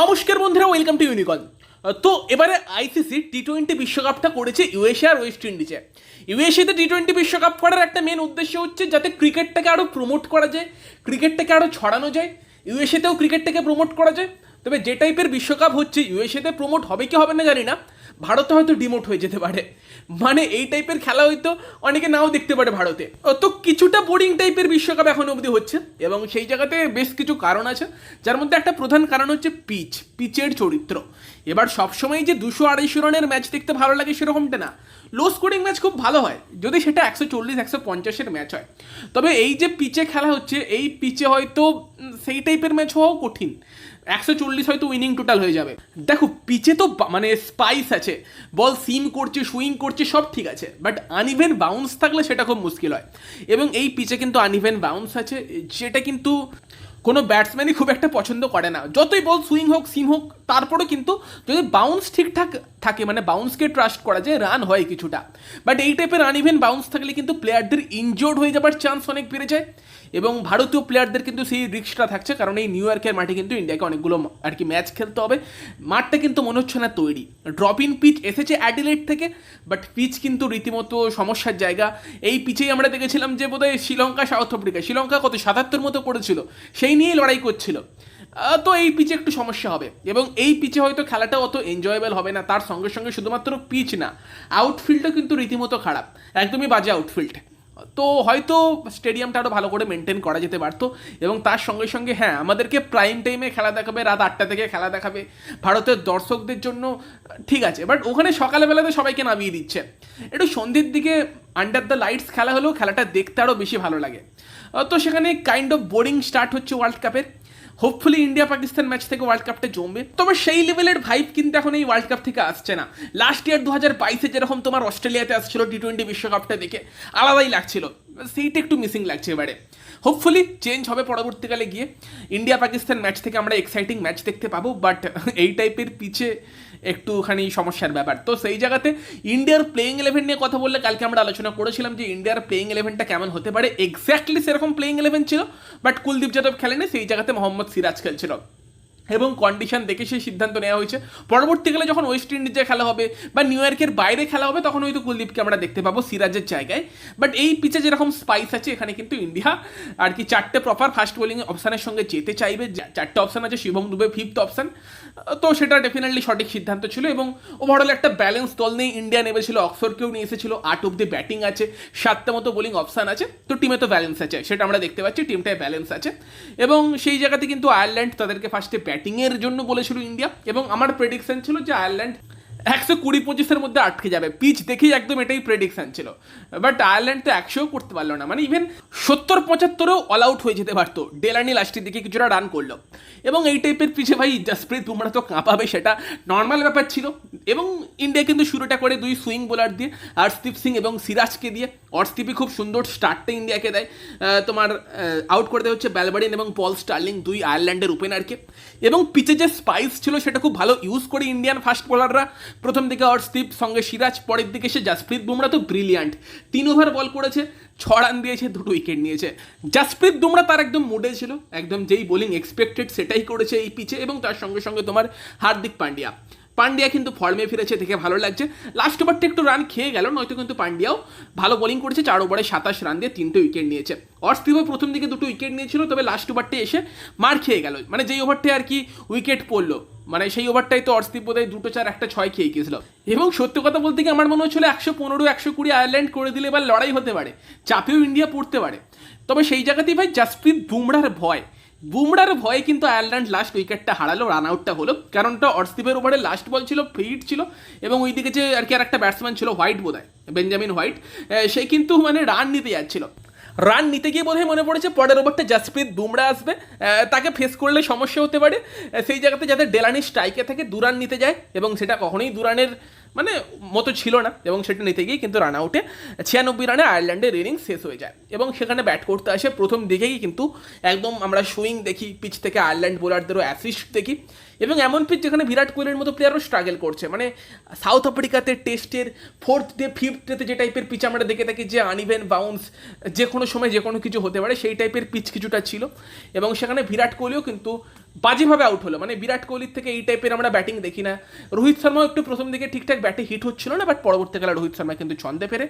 নমস্কার বন্ধুরা welcome to ইউনিকন তো এবারে আইসিসি টি টোয়েন্টি বিশ্বকাপটা করেছে ইউএসএ আর ওয়েস্ট ইন্ডিজে। ইউএসএতে টি টোয়েন্টি বিশ্বকাপ করার একটা মেন উদ্দেশ্য হচ্ছে যাতে ক্রিকেটটাকে আরও প্রমোট করা যায়, ক্রিকেটটাকে আরও ছড়ানো যায়। ইউএসএতেও ক্রিকেটটাকে প্রমোট করা যায়। তবে যে টাইপের বিশ্বকাপ হচ্ছে ইউএসএতে প্রমোট হবে কি হবে না জানি না। ভারতে হয়তো ডিমোট হয়ে যেতে পারে। মানে এই টাইপের খেলা হয়তো অনেকে নাও দেখতে পারে ভারতে। তো কিছুটা বোরিং টাইপের বিশ্বকাপ এখন অবধি হচ্ছে এবং সেই জায়গাতে বেশ কিছু কারণ আছে। যার মধ্যে একটা প্রধান কারণ হচ্ছে পিচ পিচের চরিত্র। এবার সবসময় যে দুশো আড়াইশো রানের ম্যাচ দেখতে ভালো লাগে সেরকমটা না। লো স্কোরিং ম্যাচ খুব ভালো হয়, যদি সেটা একশো চল্লিশ, একশো পঞ্চাশের ম্যাচ হয়। তবে এই যে পিচে খেলা হচ্ছে, এই পিচে হয়তো সেই টাইপের ম্যাচ হওয়াও কঠিন। একশো চল্লিশ হয়তো উইনিং টোটাল হয়ে যাবে। দেখো, পিচে তো মানে স্পাইস আছে। বল সিম করছে সুইং করছে, সব ঠিক আছে। বাট আনইভেন বাউন্স থাকলে সেটা খুব মুশকিল হয়। এবং এই পিচে কিন্তু আনইভেন বাউন্স আছে। যেটা কিন্তু কোনো ব্যাটসম্যানই খুব একটা পছন্দ করে না। যতই বল সুইং হোক সিম হোক তারপরেও কিন্তু যদি বাউন্স ঠিকঠাক থাকে মানে বাউন্সকে ট্রাস্ট করা যায় রান হয় কিছুটা। বাট এই টাইপের আনইভেন বাউন্স থাকলে কিন্তু প্লেয়ারদের ইনজোর্ড হয়ে যাবার চান্স অনেক বেড়ে যায়। এবং ভারতীয় প্লেয়ারদের কিন্তু সেই রিস্কটা থাকছে, কারণ এই নিউ ইয়র্কের মাঠে কিন্তু ইন্ডিয়াকে অনেকগুলো আর কি ম্যাচ খেলতে হবে। মাঠটা কিন্তু মনে হচ্ছে না তৈরি। ড্রপ ইন পিচ এসেছে অ্যাডিলেট থেকে বাট পিচ কিন্তু রীতিমতো সমস্যার জায়গা। এই পিচেই আমরা দেখেছিলাম যে বোধহয় শ্রীলঙ্কা সাউথ আফ্রিকা শ্রীলঙ্কা কত সাতাত্তর মতো করেছিল সেই নিয়েই লড়াই করছিল। তো এই পিচে একটু সমস্যা হবে। এবং এই পিচে হয়তো খেলাটা অত এনজয়েবল হবে না, তার সঙ্গে সঙ্গে শুধুমাত্র পিচ না আউটফিল্ডও কিন্তু রীতিমতো খারাপ, একদমই বাজে আউটফিল্ড তো হয়তো স্টেডিয়ামটা আরও ভালো করে মেনটেন করা যেতে পারতো, এবং তার সঙ্গে সঙ্গে হ্যাঁ আমাদেরকে প্রাইম টাইমে খেলা দেখাবে, রাত আটটা থেকে খেলা দেখাবে, ভারতের দর্শকদের জন্য, ঠিক আছে বাট ওখানে সকালবেলাতে সবাইকে নামিয়ে দিচ্ছে। একটু সন্ধ্যের দিকে আন্ডার দ্য লাইটস খেলা হলেও খেলাটা দেখতে আরও বেশি ভালো লাগে। তো সেখানে কাইন্ড অফ বোরিং স্টার্ট হচ্ছে ওয়ার্ল্ড কাপের হোপফুলি ইন্ডিয়া পাকিস্তান ম্যাচ থেকে ওয়ার্ল্ড কাপটা জমবে। তবে সেই লেভেলের ভাইব কিন্তু এখন এই ওয়ার্ল্ড কাপ থেকে আসছে না। লাস্ট ইয়ার দু হাজার বাইশে যেরকম তোমার অস্ট্রেলিয়াতে আসছিল টি টোয়েন্টি বিশ্বকাপটা দেখে, আলাদাই লাগছিল। সেইটা একটু মিসিং লাগছে এবারে। হোপফুলি চেঞ্জ হবে পরবর্তীকালে গিয়ে। ইন্ডিয়া পাকিস্তান ম্যাচ থেকে আমরা এক্সাইটিং ম্যাচ দেখতে পাবো বাট এই টাইপের পিছে একটুখানি সমস্যার ব্যাপার। তো সেই জায়গাতে ইন্ডিয়ার প্লেইং ইলেভেন নিয়ে কথা বললে কালকে আমরা আলোচনা করেছিলাম যে ইন্ডিয়ার প্লেইং ইলেভেনটা কেমন হতে পারে। এক্স্যাক্টলি সেরকম প্লেইং ইলেভেন ছিল বাট কুলদীপ যাদব খেলেনি, সেই জায়গাতে মোহাম্মদ সিরাজ খেলছিল। এবং কন্ডিশন দেখে সেই সিদ্ধান্ত নেওয়া হয়েছে। পরবর্তীকালে যখন ওয়েস্ট ইন্ডিজে খেলা হবে বা নিউ ইয়র্কের বাইরে খেলা হবে, তখন হয়তো কুলদীপকে আমরা দেখতে পাবো সিরাজের জায়গায়। বাট এই পিচে যেরকম স্পাইস আছে, এখানে কিন্তু ইন্ডিয়া আর কি চারটে প্রপার ফাস্ট বোলিং অপশানের সঙ্গে যেতে চাইবে। চারটে অপশান আছে, শিবম দুবে ফিফথ অপশান তো সেটা ডেফিনেটলি সঠিক সিদ্ধান্ত ছিল এবং ওভারঅল একটা ব্যালেন্স দল নিয়ে ইন্ডিয়া নেমেছিল অক্সফোর্ডকেও নিয়ে এসেছিল, আট অব্দি ব্যাটিং আছে, সাতটা মতো বোলিং অপশান আছে, তো টিমে তো ব্যালেন্স আছে। সেটা আমরা দেখতে পাচ্ছি টিমটায় ব্যালেন্স আছে। এবং সেই জায়গাতে কিন্তু আয়ারল্যান্ড তাদেরকে ফার্স্টে ব্যাটিংয়ের জন্য বলেছিল ইন্ডিয়া, এবং আমার প্রেডিকশন ছিল যে আয়ারল্যান্ড একশো কুড়ি পঁচিশের মধ্যে আটকে যাবে। পিচ দেখেই একদম এটাই প্রেডিকশন ছিল। বাট আয়ারল্যান্ড তো একশোও করতে পারল না। মানে ইভেন সত্তর পঁচাত্তরেও অল আউট হয়ে যেতে পারতো। ডেলানি লাস্টের দিকে কিছুটা রান করল। এবং এই টাইপের পিছে ভাই জাসপ্রীত বুমরা তো কাঁপাবে সেটা নর্মাল ব্যাপার ছিল। এবং ইন্ডিয়া কিন্তু শুরুটা করে দুই সুইং বোলার দিয়ে হর্ষদীপ সিং এবং সিরাজকে দিয়ে। হর্ষদীপই খুব সুন্দর স্টার্টটা ইন্ডিয়াকে দেয়। তোমার আউট করে করতে হচ্ছে ব্যালবারিন এবং পল স্টার্লিং দুই আয়ারল্যান্ডের ওপেনারকে এবং পিচে যে স্পাইস ছিল সেটা খুব ভালো ইউজ করে ইন্ডিয়ান ফাস্ট বোলাররা প্রথম দিকে অর্শদীপ, সঙ্গে সিরাজ, পরের দিকে সে জাসপ্রীত বুমরা তো ব্রিলিয়ান্ট তিন ওভার বল করেছে, ছ রান দিয়েছে, দুটো উইকেট নিয়েছে। জাসপ্রীত বুমরা তার একদম মুডে ছিল, একদম যেই বোলিং এক্সপেক্টেড সেটাই করেছে এই পিচে এবং তার সঙ্গে সঙ্গে তোমার হার্দিক পান্ডিয়া। পান্ডিয়া কিন্তু ফর্মে ফিরেছে, দেখে ভালো লাগছে। লাস্ট ওভারটা একটু রান খেয়ে গেল, নয়তো কিন্তু পান্ডিয়াও ভালো বোলিং করেছে, চার ওভারে সাতাশ রান দিয়ে তিনটে উইকেট নিয়েছে। অর্শদীপও প্রথম দিকে দুটো উইকেট নিয়েছিল, তবে লাস্ট ওভারটা এসে মার খেয়ে গেল। মানে যেই ওভারটা আর কি উইকেট পড়ল মানে সেই ওভারটাই তো অর্শদীপ বোধহয় দুটো চার, একটা ছয় খেয়ে গিয়েছিল। এবং সত্যি কথা বলতে গিয়ে আমার মনে হচ্ছিল একশো পনেরো, একশো কুড়ি আয়ারল্যান্ড করে দিলে এবার লড়াই হতে পারে, চাপেও ইন্ডিয়া পড়তে পারে। তবে সেই জায়গাতেই ভাই জাসপ্রীত বুমরার ভয় বুমরার ভয়ে কিন্তু আয়ারল্যান্ড লাস্ট উইকেটটা হারালো রান আউটটা হলো। কারণটা অর্শদীপের ওভারে লাস্ট বল ছিল ফিট ছিল, এবং ওইদিকে যে আর কি আর একটা ব্যাটসম্যান ছিল হোয়াইট বোধহয় বেঞ্জামিন হোয়াইট সে কিন্তু মানে রান নিতে যাচ্ছিল। রান নিতে গিয়ে বোধহয় মনে পড়েছে, পরের ওভারটা জাসপ্রীত বুমরা আসবে তাকে ফেস করলে সমস্যা হতে পারে। সেই জায়গাতে যাতে ডেলানি স্ট্রাইকে থেকে দুরান নিতে যায়, এবং সেটা কখনোই দুরানের মানে মতো ছিল না এবং সেটা নিতে গিয়ে কিন্তু রান আউটে ছিয়ানব্বই রানে আয়ারল্যান্ডের ইনিংস শেষ হয়ে যায় এবং সেখানে ব্যাট করতে আসে। প্রথম দিকেই কিন্তু একদম আমরা সুইং দেখি পিচ থেকে আয়ারল্যান্ড বোলারদেরও অ্যাসিস্ট দেখি এবং এমন পিচ যেখানে বিরাট কোহলির মতো প্লেয়ারও স্ট্রাগল করছে। মানে সাউথ আফ্রিকাতে টেস্টের ফোর্থ ডে ফিফথ ডেতে যে টাইপের পিচ আমরা দেখে থাকি যে আনইভেন বাউন্স যে কোনো সময় যে কোনো কিছু হতে পারে, সেই টাইপের পিচ কিছুটা ছিল এবং সেখানে বিরাট কোহলিও কিন্তু বাজেভাবে আউট হলো। মানে বিরাট কোহলির থেকে এই টাইপের আমরা ব্যাটিং দেখি না। রোহিত শর্মাও একটু প্রথম দিকে ঠিকঠাক ব্যাটে হিট হচ্ছিল না বাট পরবর্তীকালে রোহিত শর্মা কিন্তু ছন্দে ফেরে।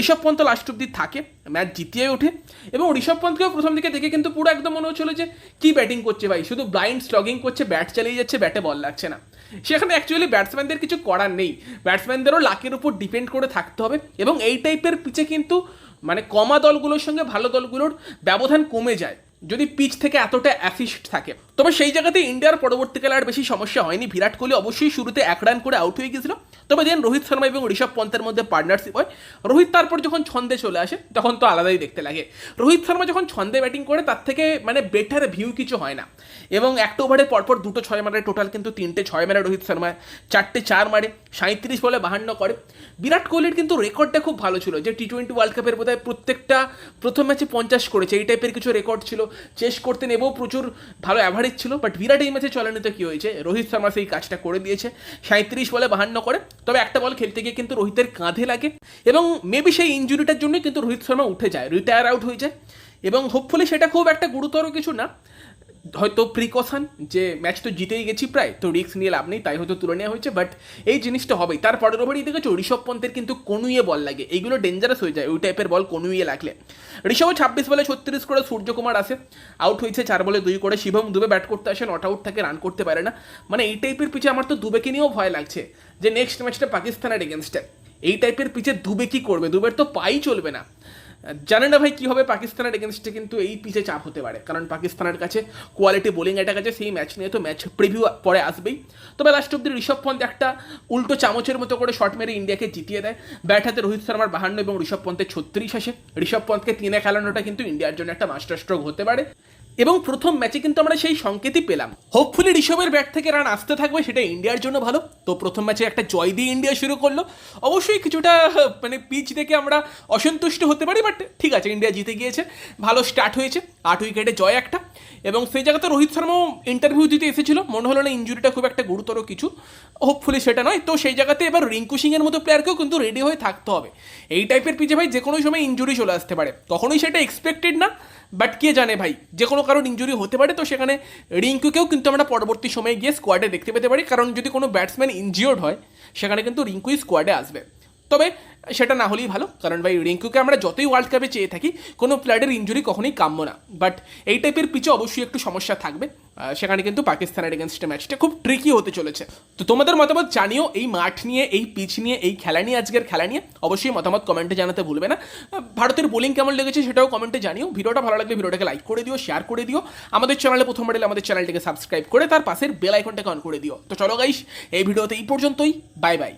ঋষভ পন্ত লাস্ট অব্দি থাকে ম্যাচ জিতিয়ে ওঠে। এবং ঋষভ পন্তকেও প্রথম দিকে দেখে কিন্তু পুরো একদম মনে হচ্ছিল যে, কি ব্যাটিং করছে ভাই? শুধু ব্লাইন্ড স্লগিং করছে ব্যাট চালিয়ে যাচ্ছে ব্যাটে বল লাগছে না। সেখানে অ্যাকচুয়ালি ব্যাটসম্যানদের কিছু করার নেই। ব্যাটসম্যানদেরও লাকের উপর ডিপেন্ড করে থাকতে হবে। এবং এই টাইপের পিচে কিন্তু মানে কমা দলগুলোর সঙ্গে ভালো দলগুলোর ব্যবধান কমে যায়। যদি পিচ থেকে এতটা অ্যাসিস্ট থাকে। তবে সেই জায়গাতে ইন্ডিয়ার পরবর্তীকালে আর বেশি সমস্যা হয়নি। বিরাট কোহলি অবশ্যই শুরুতে এক রান করে আউট হয়ে গেছিল তবে দেন রোহিত শর্মা এবং ঋষভ পন্থের মধ্যে পার্টনারশিপ হয়। রোহিত তারপর যখন ছন্দে চলে আসে, তখন তো আলাদাই দেখতে লাগে। রোহিত শর্মা যখন ছন্দে ব্যাটিং করে, তার থেকে মানে বেটার ভিউ কিছু হয় না। এবং একটা ওভারে পরপর দুটো ছয় মারে টোটাল কিন্তু তিনটে ছয় মারে রোহিত শর্মা। চারটে চার মারে। সাঁত্রিশ বলে বাহান্ন করে। বিরাট কোহলির কিন্তু রেকর্ডটা খুব ভালো ছিল। যে টি টোয়েন্টি ওয়ার্ল্ড কাপের বোধহয় প্রত্যেকটা প্রথম ম্যাচে পঞ্চাশ করেছে, এই টাইপের কিছু রেকর্ড ছিল। চেস করতে নেবেও প্রচুর ভালো অ্যাভারেজ ছিল বাট বিরাট এই ম্যাচে চলেনি তো কী হয়েছে? রোহিত শর্মা সেই কাজটা করে দিয়েছে সাঁত্রিশ বলে বাহান্ন করে। তবে একটা বল খেলতে গিয়ে কিন্তু রোহিতের কাঁধে লাগে এবং মেবি সেই ইঞ্জুরিটার জন্যই কিন্তু রোহিত শর্মা উঠে যায় রিটায়ার আউট হয়ে যায়। এবং হোপফুলি সেটা খুব একটা গুরুতর কিছু না। হয়তো প্রিকশন যে ম্যাচ তো জিতেই গেছি প্রায়, তো রিস্ক নিয়ে লাভ নেই, তাই হয়তো তুলে নেওয়া হয়েছে বাট এই জিনিসটা হবেই। তার পরের ওভারই দেখেছ, ঋষভ পন্থের কিন্তু কনুইয়ে বল লাগে। এইগুলো ডেঞ্জারাস হয়ে যায়, ওই টাইপের বল কনুইয়ে লাগলে। ঋষভ ছাব্বিশ বলে ছত্রিশ করে সূর্যকুমার আসে। আউট হয়েছে চার বলে দুই করে। শিবম দুবে ব্যাট করতে আসে নট আউট থাকে রান করতে পারে না। মানে এই টাইপের পিচে আমার তো দুবেকে নিয়েও ভয় লাগছে যে নেক্সট ম্যাচটা পাকিস্তানের এগেনস্টে এই টাইপের পিচে দুবে কি করবে? দুবের তো পাই চলবে না। জানে না ভাই কি হবে, পাকিস্তানের এগেনস্টে কিন্তু এই পিচে চাপ হতে পারে। কারণ পাকিস্তানের কাছে কোয়ালিটি বোলিং অ্যাটাক আছে, সেই ম্যাচ নিয়ে তো ম্যাচ প্রিভিউ পরে আসবেই। তবে লাস্ট অব্দি ঋষভ পন্থ একটা উল্টো চামচের মতো করে শট মেরে ইন্ডিয়াকে জিতিয়ে দেয়। ব্যাট হাতে রোহিত শর্মার বাহান্ন এবং ঋষভ পন্থের ছত্রিশ আসে। ঋষভ পন্থকে তিনে খেলানোটা কিন্তু ইন্ডিয়ার জন্য একটা মাস্টার স্ট্রোক হতে পারে। এবং প্রথম ম্যাচে কিন্তু আমরা সেই সংকেতই পেলাম। হোপফুলি ঋষভের ব্যাট থেকে রান আসতে থাকবে, সেটা ইন্ডিয়ার জন্য ভালো। তো প্রথম ম্যাচে একটা জয় দিয়ে ইন্ডিয়া শুরু করল। অবশ্যই কিছুটা মানে পিচ দেখে আমরা অসন্তুষ্ট হতে পারি বাট ঠিক আছে ইন্ডিয়া জিতে গিয়েছে। ভালো স্টার্ট হয়েছে। আট উইকেটে জয় একটা। এবং সেই জায়গাতে রোহিত শর্মাও ইন্টারভিউ দিতে এসেছিল। মনে হলো না ইঞ্জুরিটা খুব একটা গুরুতর কিছু। হোপফুলি সেটা নয়। তো সেই জায়গাতে এবার রিঙ্কু সিংয়ের মতো প্লেয়ারকেও কিন্তু রেডি হয়ে থাকতে হবে। এই টাইপের পিচে ভাই যে কোনো সময় ইঞ্জুরি চলে আসতে পারে। কখনোই সেটা এক্সপেক্টেড না বাট কে জানে ভাই? যে কোনো কারণ ইঞ্জুরি হতে পারে, তো সেখানে রিঙ্কুকেও কিন্তু আমরা পরবর্তী সময়ে গিয়ে স্কোয়াডে দেখতে পেতে পারি। কারণ যদি কোনো ব্যাটসম্যান ইনজিওর্ড হয়, সেখানে কিন্তু রিঙ্কুই স্কোয়াডে আসবে। তবে সেটা না হলেই ভালো, কারণ ভাই রিঙ্কুকে আমরা যতই ওয়ার্ল্ড কাপে চেয়ে থাকি, কোনো প্লেয়ারের ইঞ্জুরি কখনোই কাম্য না। বাট এই টাইপের পিচে অবশ্যই একটু সমস্যা থাকবে। সেখানে কিন্তু পাকিস্তানের এগেনস্টে ম্যাচটা খুব ট্রিকি হতে চলেছে। তো তোমাদের মতামত জানিও এই মাঠ নিয়ে, এই পিচ নিয়ে, এই খেলা নিয়ে, আজকের খেলা নিয়ে। অবশ্যই মতামত কমেন্টে জানাতে ভুলবে না। ভারতের বোলিং কেমন লেগেছে সেটাও কমেন্টে জানিও। ভিডিওটা ভালো লাগলে ভিডিওটাকে লাইক করে দিও শেয়ার করে দিও। আমাদের চ্যানেলে প্রথমবার এলে আমাদের চ্যানেলটিকে সাবস্ক্রাইব করে তার পাশের বেল আইকনটাকে অন করে দিও। তো চলো গাইস এই ভিডিওতে এই পর্যন্তই। Bye bye